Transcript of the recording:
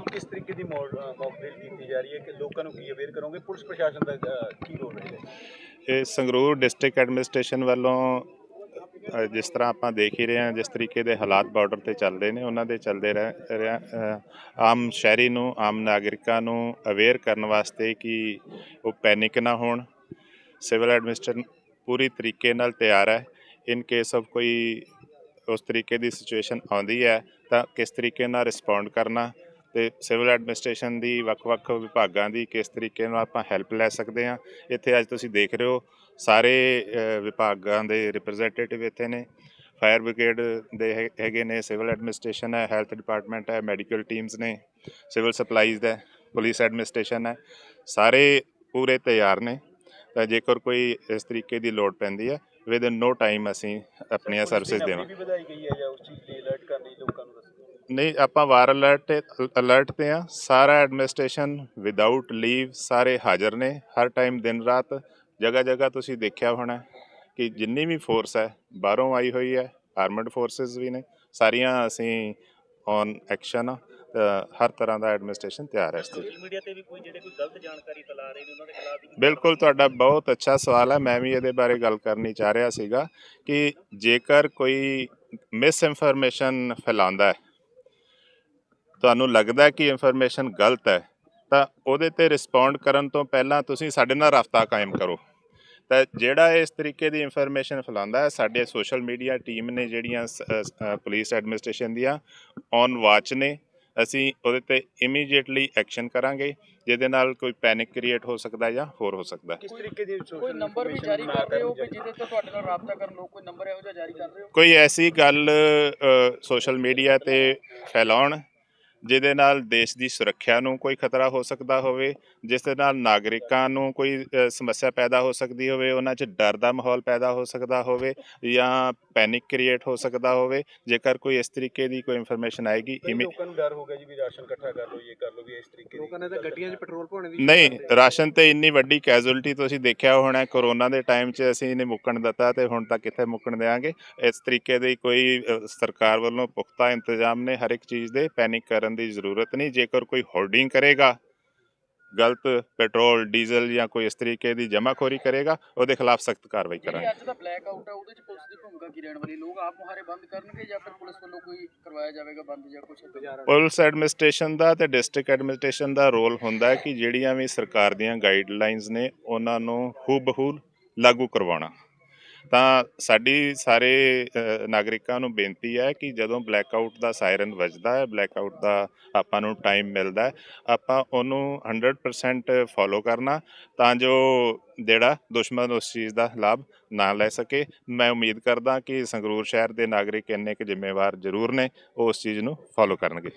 ਸਾਹਿਬ ਕਿਸ ਤਰੀਕੇ ਦੀ ਮੌਕ ਕੀਤੀ ਜਾ ਰਹੀ ਹੈ ਕਿ ਲੋਕਾਂ ਨੂੰ ਕੀ ਅਵੇਅਰ ਕਰੋਗੇ? ਪੁਲਿਸ ਪ੍ਰਸ਼ਾਸਨ ਦਾ ਕੀ ਰੋਲ ਰਹੇਗਾ? ਇਹ ਸੰਗਰੂਰ ਡਿਸਟ੍ਰਿਕਟ ਐਡਮਿਨਿਸਟ੍ਰੇਸ਼ਨ ਵੱਲੋਂ ਜਿਸ ਤਰ੍ਹਾਂ ਆਪਾਂ ਦੇਖ ਹੀ ਰਹੇ ਹਾਂ, ਜਿਸ ਤਰੀਕੇ ਦੇ ਹਾਲਾਤ ਬਾਰਡਰ ਤੇ ਚੱਲਦੇ ਨੇ, ਉਹਨਾਂ ਦੇ ਚੱਲਦੇ ਰਹਿ ਰਿਹਾ ਆਮ ਸ਼ਹਿਰੀ ਨੂੰ, ਆਮ ਨਾਗਰਿਕਾਂ ਨੂੰ ਅਵੇਅਰ ਕਰਨ ਵਾਸਤੇ ਕਿ ਉਹ ਪੈਨਿਕ ਨਾ ਹੋਣ। ਸਿਵਲ ਐਡਮਿਨਿਸਟ੍ਰੇਸ਼ਨ ਪੂਰੀ ਤਰੀਕੇ ਨਾਲ ਤਿਆਰ ਹੈ। ਇਨ ਕੇਸ ਆਫ ਕੋਈ ਉਸ ਤਰੀਕੇ ਦੀ ਸਿਚੁਏਸ਼ਨ ਆਉਂਦੀ ਹੈ, ਤਾਂ ਕਿਸ ਤਰੀਕੇ ਨਾਲ ਰਿਸਪੌਂਡ ਕਰਨਾ ਤੇ ਸਿਵਲ ਐਡਮਿਨਿਸਟ੍ਰੇਸ਼ਨ ਦੀ ਵੱਖ-ਵੱਖ ਵਿਭਾਗਾਂ ਦੀ ਕਿਸ ਤਰੀਕੇ ਨਾਲ ਆਪਾਂ ਹੈਲਪ ਲੈ ਸਕਦੇ ਹਾਂ। ਇੱਥੇ ਅੱਜ ਤੁਸੀਂ ਦੇਖ ਰਹੇ ਹੋ ਸਾਰੇ ਵਿਭਾਗਾਂ ਦੇ ਰਿਪਰੈਜ਼ੈਂਟੇਟਿਵ ਇੱਥੇ ਨੇ। ਫਾਇਰ ਬ੍ਰਿਗੇਡ ਦੇ ਹੈਗੇ ਨੇ ਸਿਵਲ ਐਡਮਿਨਿਸਟ੍ਰੇਸ਼ਨ ਹੈ ਹੈਲਥ ਡਿਪਾਰਟਮੈਂਟ ਹੈ ਮੈਡੀਕਲ ਟੀਮਸ ਨੇ ਸਿਵਲ ਸਪਲਾਈਜ਼ ਦਾ ਪੁਲਿਸ ਐਡਮਿਨਿਸਟ੍ਰੇਸ਼ਨ ਹੈ ਸਾਰੇ ਪੂਰੇ ਤਿਆਰ ਨੇ। ਤਾਂ ਜੇਕਰ ਕੋਈ ਇਸ ਤਰੀਕੇ ਦੀ ਲੋੜ ਪੈਂਦੀ ਹੈ ਵਿਦ ਇਨ ਨੋ ਟਾਈਮ ਅਸੀਂ ਆਪਣੀਆਂ ਸਰਵਿਸਿਜ਼ ਦੇਵਾਂਗੇ। ਵੀ ਵਧਾਈ ਗਈ ਹੈ ਜਾਂ ਉਸ ਚੀਜ਼ ਲਈ ਅਲਰਟ ਕਰਨ ਲਈ ਲੋਕਾਂ ਨੂੰ ਦੱਸੋ ਨਹੀਂ ਆਪਾਂ ਵਾਰ ਅਲਰਟ ਅਲਰਟ ਤੇ ਆ ਸਾਰਾ ਐਡਮਿਨਿਸਟ੍ਰੇਸ਼ਨ ਵਿਦਆਊਟ ਲੀਵ ਸਾਰੇ ਹਾਜ਼ਰ ਨੇ। ਹਰ ਟਾਈਮ ਦਿਨ ਰਾਤ ਜਗ੍ਹਾ ਜਗ੍ਹਾ ਤੁਸੀਂ ਦੇਖਿਆ ਹੋਣਾ ਕਿ ਜਿੰਨੀ ਵੀ ਫੋਰਸ ਹੈ ਬਾਹਰੋਂ ਆਈ ਹੋਈ ਹੈ ਆਰਮਡ ਫੋਰਸਸ ਵੀ ਨੇ। ਸਾਰੀਆਂ ਅਸੀਂ ਔਨ ਐਕਸ਼ਨ ਆ। ਤਾਂ ਹਰ ਤਰ੍ਹਾਂ ਦਾ ਐਡਮਿਨਿਸਟ੍ਰੇਸ਼ਨ ਤਿਆਰ ਹੈ ਇਸ ਤੇ। ਮੀਡੀਆ ਤੇ ਵੀ ਕੋਈ ਜਿਹੜੇ ਕੋਈ ਗਲਤ ਜਾਣਕਾਰੀ ਫੈਲਾ ਰਹੇ ਨੇ ਉਹਨਾਂ ਦੇ ਖਿਲਾਫ ਵੀ ਬਿਲਕੁਲ ਤੁਹਾਡਾ ਬਹੁਤ ਅੱਛਾ ਸਵਾਲ ਹੈ। ਮੈਂ ਵੀ ਇਹਦੇ ਬਾਰੇ ਗੱਲ ਕਰਨੀ ਚਾਹ ਰਿਹਾ ਸੀਗਾ ਕਿ ਜੇਕਰ ਕੋਈ ਮਿਸ ਇਨਫੋਰਮੇਸ਼ਨ ਫੈਲਾਉਂਦਾ ਹੈ ਤੁਹਾਨੂੰ ਲੱਗਦਾ ਕਿ ਇਨਫੋਰਮੇਸ਼ਨ ਗਲਤ ਹੈ ਤਾਂ ਉਹਦੇ ਤੇ ਰਿਸਪੌਂਡ ਕਰਨ ਤੋਂ ਪਹਿਲਾਂ ਤੁਸੀਂ ਸਾਡੇ ਨਾਲ ਰابطਾ ਕਾਇਮ ਕਰੋ। ਤਾਂ ਜਿਹੜਾ ਇਸ ਤਰੀਕੇ ਦੀ ਇਨਫੋਰਮੇਸ਼ਨ ਫੈਲਾਉਂਦਾ ਹੈ ਸਾਡੇ ਸੋਸ਼ਲ ਮੀਡੀਆ ਟੀਮ ਨੇ ਜਿਹੜੀਆਂ ਪੁਲਿਸ ਐਡਮਿਨਿਸਟ੍ਰੇਸ਼ਨ ਦੀਆਂ ਔਨ ਵਾਚ ਨੇ ਅਸੀਂ ਉਹਦੇ ਤੇ ਇਮੀਡੀਏਟਲੀ ਐਕਸ਼ਨ ਕਰਾਂਗੇ ਜਿਹਦੇ ਨਾਲ ਕੋਈ ਪੈਨਿਕ ਕ੍ਰੀਏਟ ਹੋ ਸਕਦਾ ਜਾਂ ਹੋਰ ਹੋ ਸਕਦਾ ਕਿਸ ਤਰੀਕੇ ਦੀ ਕੋਈ ਨੰਬਰ ਵੀ ਜਾਰੀ ਕਰ ਰਹੇ ਹੋ ਕਿ ਜਿਹਦੇ ਤੋਂ ਤੁਹਾਡੇ ਨਾਲ ਰਾਬਤਾ ਕਰਨ ਲੋਕ ਕੋਈ ਨੰਬਰ ਇਹੋ ਜਿਹਾ ਜਾਰੀ ਕਰ ਰਹੇ ਹੋ? ਕੋਈ ਐਸੀ ਗੱਲ ਸੋਸ਼ਲ ਮੀਡੀਆ ਤੇ ਫੈਲਾਉਣ ਜਿਹਦੇ ਨਾਲ ਦੇਸ਼ ਦੀ ਸੁਰੱਖਿਆ ਨੂੰ ਕੋਈ ਖਤਰਾ ਹੋ ਸਕਦਾ ਹੋਵੇ ਜਿਸ ਦੇ ਨਾਲ ਨਾਗਰਿਕਾਂ ਨੂੰ ਕੋਈ ਸਮੱਸਿਆ ਪੈਦਾ ਹੋ ਸਕਦੀ ਹੋਵੇ ਉਹਨਾਂ 'ਚ ਡਰ ਦਾ ਮਾਹੌਲ ਪੈਦਾ ਹੋ ਸਕਦਾ ਹੋਵੇ ਜਾਂ ਪੈਨਿਕ ਕ੍ਰੀਏਟ ਹੋ ਸਕਦਾ ਹੋਵੇ ਜੇਕਰ ਕੋਈ ਇਸ ਤਰੀਕੇ ਦੀ ਕੋਈ ਇਨਫੋਰਮੇਸ਼ਨ ਆਏਗੀ ਲੋਕਾਂ ਨੂੰ ਡਰ ਹੋ ਗਿਆ ਜੀ ਵੀ ਰਾਸ਼ਨ ਇਕੱਠਾ ਕਰ ਲਓ ਇਹ ਕਰ ਲਓ ਵੀ ਇਸ ਤਰੀਕੇ ਦੀ ਲੋਕਾਂ ਨੇ ਤਾਂ ਗੱਡੀਆਂ 'ਚ ਪੈਟਰੋਲ ਪਾਉਣੇ ਦੀ ਨਹੀਂ ਰਾਸ਼ਨ ਤੇ ਇੰਨੀ ਵੱਡੀ ਕੈਜੁਅਲਟੀ ਤੁਸੀਂ ਦੇਖਿਆ ਹੋਣਾ ਕਰੋਨਾ ਦੇ ਟਾਈਮ 'ਚ ਅਸੀਂ ਇਹਨੇ ਮੁੱਕਣ ਦਿੱਤਾ ਤੇ ਹੁਣ ਤੱਕ ਕਿੱਥੇ ਮੁੱਕਣ ਦੇਾਂਗੇ ਇਸ ਤਰੀਕੇ ਦੀ ਕੋਈ ਸਰਕਾਰ ਵੱਲੋਂ ਪੁਖਤਾ ਇੰਤਜ਼ਾਮ ਨੇ ਹਰ ਇੱਕ ਚੀਜ਼ ਦੇ ਪੈਨਿਕ ਕਰਨ ਦੀ ਜ਼ਰੂਰਤ ਨਹੀਂ। ਜੇਕਰ ਕੋਈ ਹੋਰਡਿੰਗ ਕਰੇਗਾ ਗਲਤ ਪੈਟਰੋਲ ਡੀਜ਼ਲ ਜਾਂ ਕੋਈ ਇਸ ਤਰੀਕੇ ਦੀ ਜਮਾਖੋਰੀ ਕਰੇਗਾ ਉਹਦੇ ਖਿਲਾਫ ਸਖਤ ਕਾਰਵਾਈ ਕਰਾਂਗੇ। ਅੱਜ ਦਾ ਬਲੈਕ ਆਊਟ ਹੈ ਉਹਦੇ ਚ ਪੁਲਿਸ ਦੀ ਭੂਮਿਕਾ ਕੀ ਰਹਿਣ ਵਾਲੀ ਲੋਕ ਆਪ ਮੁਹਾਰੇ ਬੰਦ ਕਰਨਗੇ ਜਾਂ ਫਿਰ ਪੁਲਿਸ ਵੱਲੋਂ ਕੋਈ ਕਰਵਾਇਆ ਜਾਵੇਗਾ ਬੰਦ ਜਾਂ ਕੁਝ ਪੁਲਿਸ ਐਡਮਿਨਿਸਟ੍ਰੇਸ਼ਨ ਦਾ ਤੇ ਡਿਸਟ੍ਰਿਕਟ ਐਡਮਿਨਿਸਟ੍ਰੇਸ਼ਨ ਦਾ ਰੋਲ ਹੁੰਦਾ ਹੈ ਕਿ ਜਿਹੜੀਆਂ ਵੀ ਸਰਕਾਰ ਦੀਆਂ ਗਾਈਡਲਾਈਨਸ ਨੇ ਉਹਨਾਂ ਨੂੰ ਹੂਬਹੂ ਲਾਗੂ ਕਰਵਾਉਣਾ। ਤਾਂ ਸਾਡੀ ਸਾਰੇ ਨਾਗਰਿਕਾਂ ਨੂੰ ਬੇਨਤੀ ਹੈ ਕਿ ਜਦੋਂ ਬਲੈਕ ਆਊਟ ਦਾ ਸਾਇਰਨ ਵੱਜਦਾ ਹੈ ਬਲੈਕ ਆਊਟ ਦਾ ਆਪਾਂ ਨੂੰ ਟਾਈਮ ਮਿਲਦਾ ਹੈ, ਆਪਾਂ ਉਹਨੂੰ 100% ਫੋਲੋ ਕਰਨਾ ਤਾਂ ਜੋ ਜਿਹੜਾ ਦੁਸ਼ਮਣ ਉਸ ਚੀਜ਼ ਦਾ ਲਾਭ ਨਾ ਲੈ ਸਕੇ। ਮੈਂ ਉਮੀਦ ਕਰਦਾ ਕਿ ਸੰਗਰੂਰ ਸ਼ਹਿਰ ਦੇ ਨਾਗਰਿਕ ਇੰਨੇ ਕੁ ਜ਼ਿੰਮੇਵਾਰ ਜ਼ਰੂਰ ਨੇ, ਉਹ ਉਸ ਚੀਜ਼ ਨੂੰ ਫੋਲੋ ਕਰਨਗੇ।